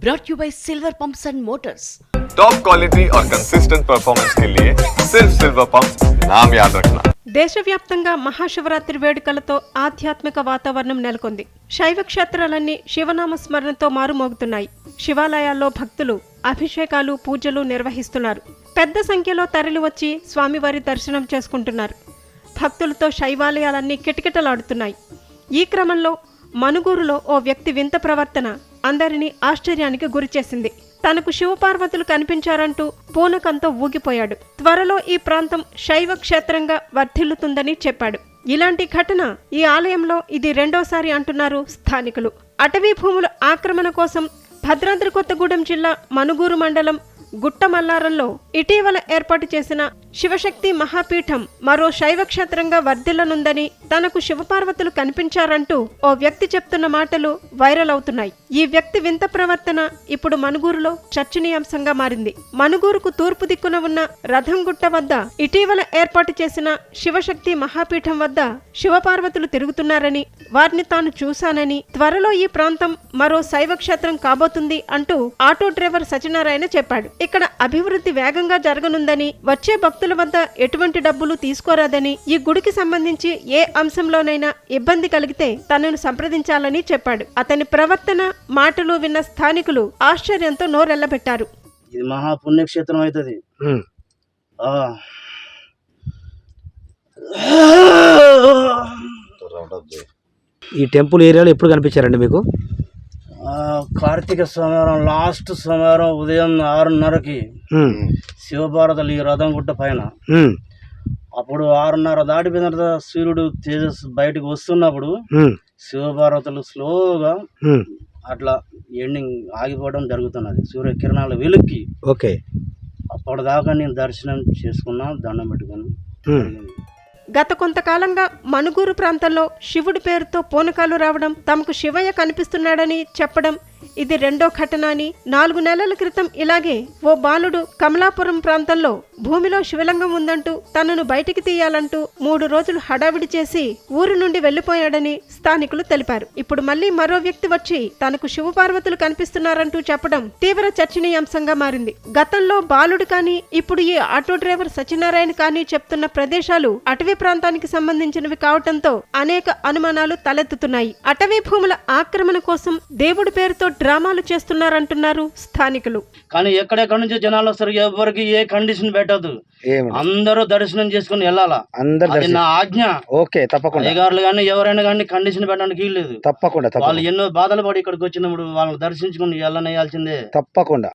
brought you by Silver Pumps and Motors. Top quality और consistent performance के लिए सिर्फ सिल्वर पंप नाम याद रखना దేశవ్యాప్తంగా మహాశివరాత్రి వేడుకలతో ఆధ్యాత్మిక వాతావరణం నెలకొంది శైవ క్షేత్రాలన్నీ శివనామ స్మరణతో మారుమోగుతున్నాయి శివాలయాల్లో భక్తులు అభిషేకాలు పూజలు నిర్వహిస్తున్నారు పెద్ద సంఖ్యలో తరలివచ్చి స్వామివారి దర్శనం చేసుకుంటున్నారు భక్తులతో శైవాలయాలన్నీ కిటకిటలాడుతున్నాయి ఈ క్రమంలో మనుగూరులో ఓ వ్యక్తి వింత ప్రవర్తన అందరినీ ఆశ్చర్యానికి గురిచేసింది. తనకు శివపార్వతులు కనిపించారంటూ పూనకంతో ఊగిపోయాడు. త్వరలో ఈ ప్రాంతం శైవ క్షేత్రంగా వర్ధిల్లుతుందని చెప్పాడు. ఇలాంటి ఘటన ఈ ఆలయంలో ఇది రెండోసారి అంటున్నారు స్థానికులు. అటవీ భూముల ఆక్రమణ కోసం భద్రాద్రి కొత్తగూడెం జిల్లా మనుగూరు మండలం గుట్టమల్లారంలో ఇటీవల ఏర్పాటు చేసిన శివశక్తి మహాపీఠం మరో శైవక్షేత్రంగా వర్ధిల్లనుందని తనకు శివపార్వతులు కనిపించారంటూ ఓ వ్యక్తి చెప్తున్న మాటలు వైరల్ అవుతున్నాయి. ఈ వ్యక్తి వింత ప్రవర్తన ఇప్పుడు మనుగూరులో చర్చనీయాంశంగా మారింది. మనుగూరుకు తూర్పు దిక్కున ఉన్న రథంగుట్ట వద్ద ఇటీవల ఏర్పాటు చేసిన శివశక్తి మహాపీఠం వద్ద శివపార్వతులు తిరుగుతున్నారని వారిని తాను చూశానని త్వరలో ఈ ప్రాంతం మరో శైవ క్షేత్రం కాబోతుంది అంటూ ఆటో డ్రైవర్ సత్యనారాయణ చెప్పాడు. ఇక్కడ అభివృద్ధి వేగంగా జరగనుందని వచ్చే భక్తుల వద్ద ఎటువంటి డబ్బులు తీసుకోరాదని ఈ గుడికి సంబంధించి ఏ అంశంలోనైనా ఇబ్బంది కలిగితే తనను సంప్రదించాలని చెప్పాడు. అతని ప్రవర్తన మాటలు విన్న స్థానికులు ఆశ్చర్యంతో నోరెళ్ళబెట్టారు ఇది మహా పుణ్యక్షేత్రం అవుతుంది. ఈ టెంపుల్ ఏరియాలో ఎప్పుడు కనిపించారండి మీకు? కార్తీక సోమవారం లాస్ట్ సోమవారం ఉదయం ఆరున్నరకి శివభారతలు ఈ రథం గుట్ట పైన. అప్పుడు ఆరున్నర దాటిపోయిన తర్వాత సూర్యుడు తేజస్ బయటకు వస్తున్నప్పుడు శివభారతలు స్లోగా. అట్లా ఎండింగ్ ఆగిపోవడం జరుగుతున్నది. సూర్యకిరణాల వెలుక్కి. ఓకే. అప్పటిదాకా నేను దర్శనం చేసుకున్నా దండం పెట్టుకుని గత కొంతకాలంగా మనుగూరు ప్రాంతంలో శివుడి పేరుతో పూనకాలు రావడం తమకు శివయ్య కనిపిస్తున్నాడని చెప్పడం ఇది రెండో ఘటన అని నాలుగు నెలల క్రితం ఇలాగే ఓ బాలుడు కమలాపురం ప్రాంతంలో భూమిలో శివలింగం ఉందంటూ తనను బయటికి తీయాలంటూ మూడు రోజులు హడావిడి చేసి ఊరు నుండి వెళ్ళిపోయాడని స్థానికులు తెలిపారు. ఇప్పుడు మళ్ళీ మరో వ్యక్తి వచ్చి తనకు శివపార్వతులు కనిపిస్తున్నారంటూ చెప్పడం తీవ్ర చర్చనీయాంశంగా మారింది. గతంలో బాలుడు కానీ ఇప్పుడు ఈ ఆటో డ్రైవర్ సత్యనారాయణ కానీ చెప్తున్న ప్రదేశాలు అటవీ ప్రాంతానికి సంబంధించినవి కావటంతో అనేక అనుమానాలు తలెత్తుతున్నాయి. అటవీ భూముల ఆక్రమణ కోసం దేవుడి పేరుతో డ్రామాలు చేస్తున్నారంటున్నారు స్థానికులు. కానీ ఎక్కడెక్కడి నుంచో జనాలు వస్తారు ఎవరికి ఏ కండిషన్ పెట్టదు ఏమి అందరూ దర్శనం చేసుకుని వెళ్ళాలా? అందరు నా ఆజ్ఞ. ఓకే తప్పకుండా. అయ్యగారులు కానీ ఎవరైనా కానీ కండిషన్ పెట్టడానికి లేదు తప్పకుండా వాళ్ళు తప్పకుండా ఎన్నో బాధలు పడి ఇక్కడికి వచ్చినప్పుడు వాళ్ళని దర్శించుకుని వెళ్ళనేయాల్సిందే. తప్పకుండా.